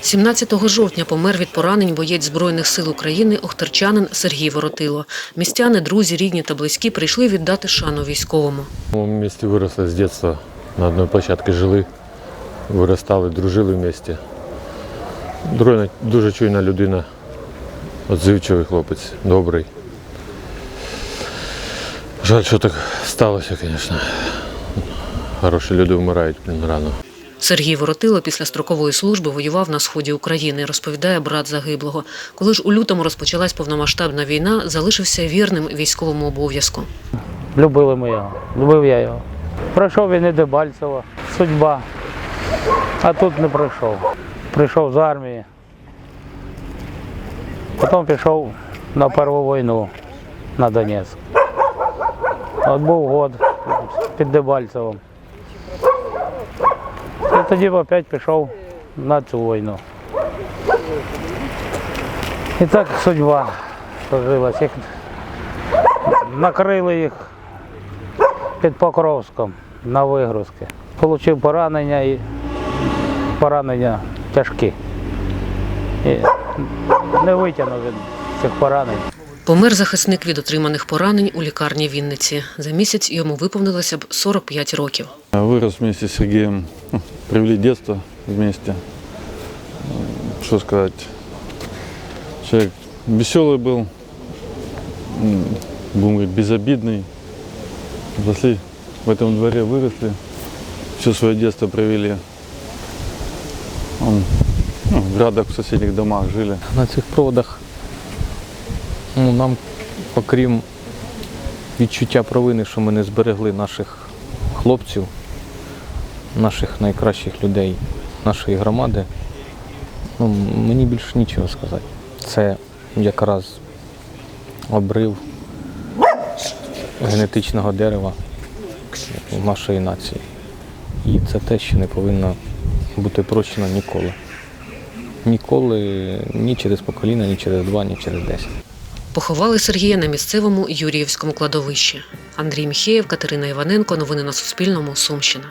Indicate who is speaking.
Speaker 1: 17 жовтня помер від поранень боєць Збройних сил України охтерчанин Сергій Воротило. Містяни, друзі, рідні та близькі прийшли віддати шану військовому.
Speaker 2: Мы вместе выросли с детства, на одной площадке жили, виростали, дружили вместе. Друга- Дуже чуйна людина, отзивчивий хлопець, добрий. Жаль, що так сталося, звісно. Хороші люди вмирають рано.
Speaker 1: Сергій Воротило після строкової служби воював на сході України, розповідає брат загиблого. Коли ж у лютому розпочалась повномасштабна війна, залишився вірним військовому обов'язку.
Speaker 3: Любили ми його, любив я його. Пройшов він і Дебальцево, судьба. А тут не пройшов. Прийшов з армії. Потім пішов на Першу війну на Донецьк. От був год під Дебальцевом. Тоді опять пішов на цю війну. І так судьба сложилась. Їх накрили їх під Покровськом на вигрузки. Получив поранення і поранення тяжкі. І не витягнув від цих поранень.
Speaker 1: Помер захисник від отриманих поранень у лікарні Вінниці. За місяць йому виповнилося б 45 років.
Speaker 4: Вырос вместе с Сергеем, ну, провели детство вместе. М, Что сказать, человек веселый был, м, будем говорить, безобидный. Росли в этом дворе, выросли, все свое детство провели. Он, ну, в рядах в соседних домах жили.
Speaker 5: на цих проводах ну, нам, окрім відчуття провини, що ми не зберегли наших хлопців, наших найкращих людей нашої громади, ну, мені більше нічого сказати. Це якраз обрив генетичного дерева нашої нації. І це те, що не повинно бути прощено ніколи. Ніколи ні через покоління, ні через два, ні через десять.
Speaker 1: Поховали Сергія на місцевому Юріївському кладовищі. Андрій Міхеєв, Катерина Іваненко. Новини на Суспільному. Сумщина.